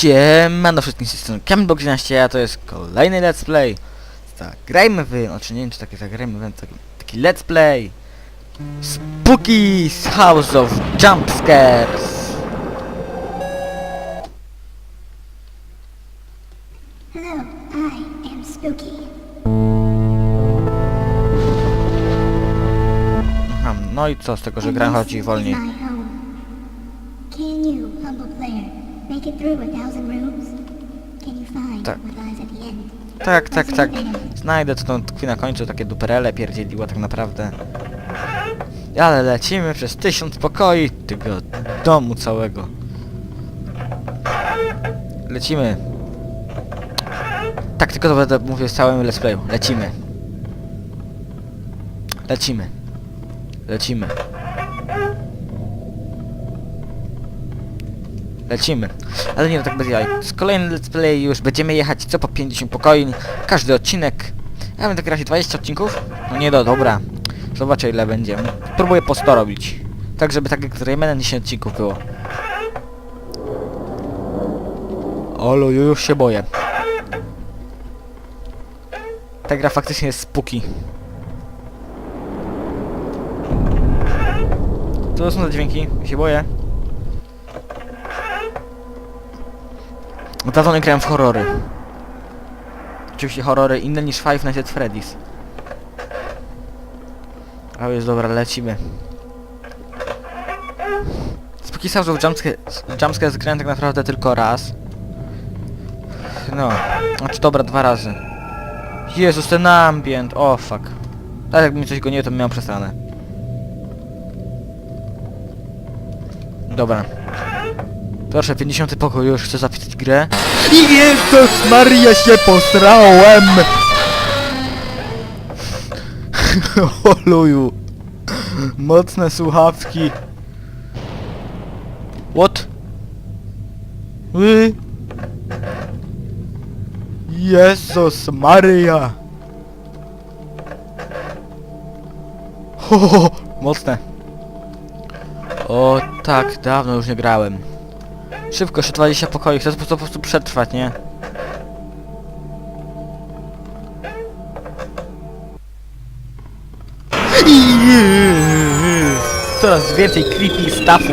Siemano wszystkim z tej strony Camelbox 11, a to jest kolejny let's play. Zagrajmy w, znaczy nie wiem czy takie zagrajmy w taki, taki let's play. Spooky's House of Jump Scares. Hello, I am Spooky. Aha, no i co z tego, że gra chodzi wolniej. Tak. end? Tak, tak, tak. Znajdę co tam tkwi na końcu, takie duperele pierdzieliło tak naprawdę. Ale lecimy przez tysiąc pokoi tego domu całego. Lecimy. Tak tylko to będę mówił z całym let's playu. Lecimy. Lecimy. Lecimy. Lecimy. Ale nie no tak bez jaj. Z kolejnym let's play już będziemy jechać co po 50 pokoi. Każdy odcinek. Ja będę grać 20 odcinków? No nie do, dobra. Zobaczę ile będzie. Próbuję po 100 robić. Tak żeby tak jak z Raymanem 10 odcinków było. Olo, już się boję. Ta gra faktycznie jest. Co to są za dźwięki? Się boję. No Dawno nie grałem w horrory. Oczywiście horrory inne niż Five Nights at Freddy's. Ale jest dobra, lecimy. Spooky of Jumpscare, jumpscare zgrałem tak naprawdę tylko raz. No, znaczy dobra, dwa razy. Jezus, ten ambient, o oh, fuck. Tak jakby mi coś go nie, to bym miał. Dobra. Proszę, 50 pokój, już chcę zapisać grę. Jezus Maria się posrałem! Oluju. Mocne słuchawki. What? Y? Jezus Maria! Ho, ho, ho, mocne. O tak, dawno już nie grałem. Szybko, jeszcze 20 pokoi, chcę po, prostu przetrwać, nie? Coraz więcej creepy staffu.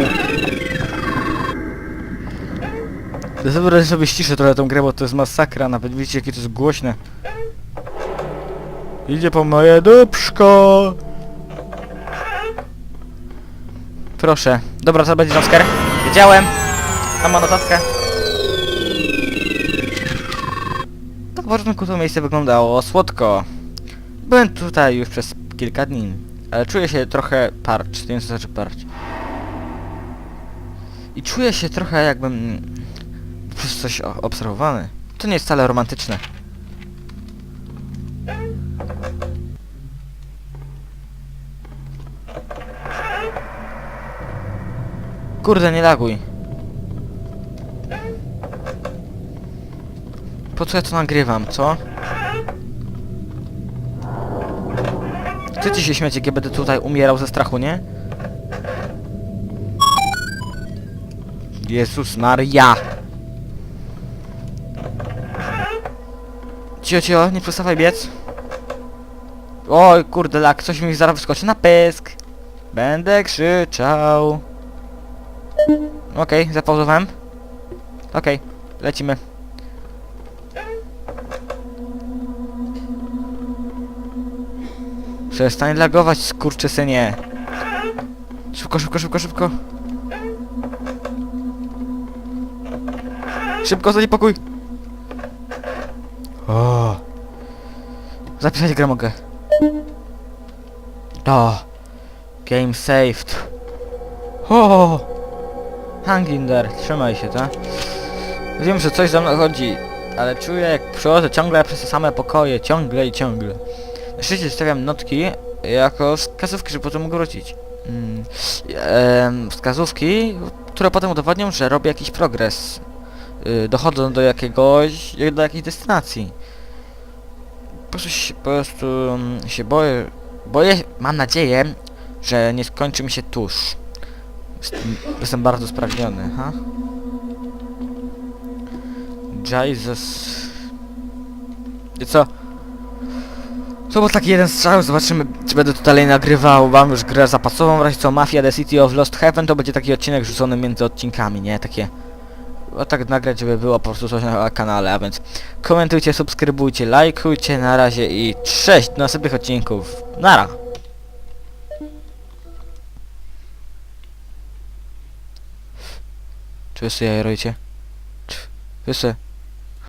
Wyobraź sobie ściszę trochę tą grę, bo to jest masakra, nawet widzicie jakie to jest głośne. Idzie po moje dupszko. Proszę. Dobra, to będzie jumpscare. Wiedziałem. Tam ma notatkę. To w początku to miejsce wyglądało słodko. Byłem tutaj już przez kilka dni, ale czuję się trochę parcz, nie wiem co znaczy parcz. I czuję się trochę jakbym przez coś obserwowany. To nie jest wcale romantyczne. Kurde, nie laguj. Po co ja to nagrywam, co? Chcecie się śmiać, jak ja będę tutaj umierał ze strachu, nie? Jezus Maria! Cio, cio, nie przestawaj biec. Oj, kurde, lak, coś mi zaraz wyskoczy na pysk. Będę krzyczał. Okej, zapauzowałem. Okej, lecimy. Przestań lagować, skurczysynie. Szybko, szybko, szybko, szybko. Szybko, zadaj pokój. O. Zapisać grę mogę. To. Game saved. O. Hang in there, trzymaj się, tak? Wiem, że coś za mną chodzi, ale czuję jak przechodzę ciągle przez te same pokoje, ciągle i ciągle. Szczycie stawiam notki jako wskazówki, żeby potem mógł wrócić. Mm, em, wskazówki, które potem udowodnią, że robię jakiś progres. Y, dochodzą do jakiegoś, do jakiejś destynacji. Po prostu się, po prostu mm, się boję, boję, mam nadzieję, że nie skończy mi się tuż. Jestem, jestem bardzo spragniony, ha? Jesus. I co? To był taki jeden strzał, zobaczymy czy będę tu dalej nagrywał wam już grę zapasową, w razie co Mafia The City of Lost Heaven to będzie taki odcinek rzucony między odcinkami, nie? Takie... O tak nagrać, żeby było po prostu coś na kanale, a więc komentujcie, subskrybujcie, lajkujcie na razie i cześć do następnych odcinków. Nara! Czy wy sobie jaja roicie? Czy wy sobie